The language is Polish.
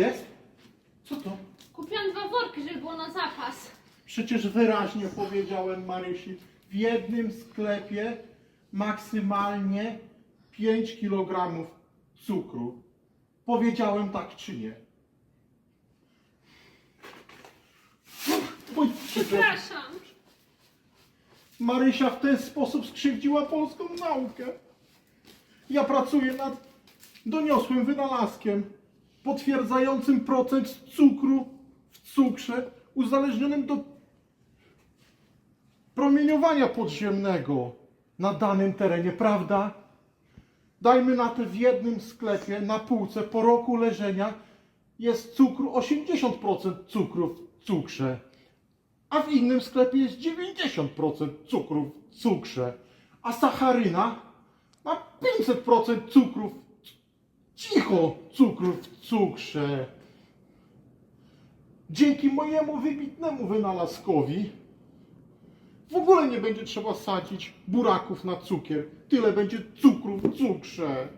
Jest? Co to? Kupiłam dwa worki, żeby było na zapas. Przecież wyraźnie powiedziałem Marysi, w jednym sklepie maksymalnie 5 kg cukru. Powiedziałem tak czy nie? Oj, Przepraszam. Marysia w ten sposób skrzywdziła polską naukę. Ja pracuję nad doniosłym wynalazkiem potwierdzającym procent cukru w cukrze uzależnionym do promieniowania podziemnego na danym terenie, prawda? Dajmy na to w jednym sklepie na półce po roku leżenia jest cukru 80% cukru w cukrze a w innym sklepie jest 90% cukru w cukrze, a sacharyna ma 500% cukru w... Cicho! Cukru w cukrze. Dzięki mojemu wybitnemu wynalazkowi w ogóle nie będzie trzeba sadzić buraków na cukier. Tyle będzie cukru w cukrze.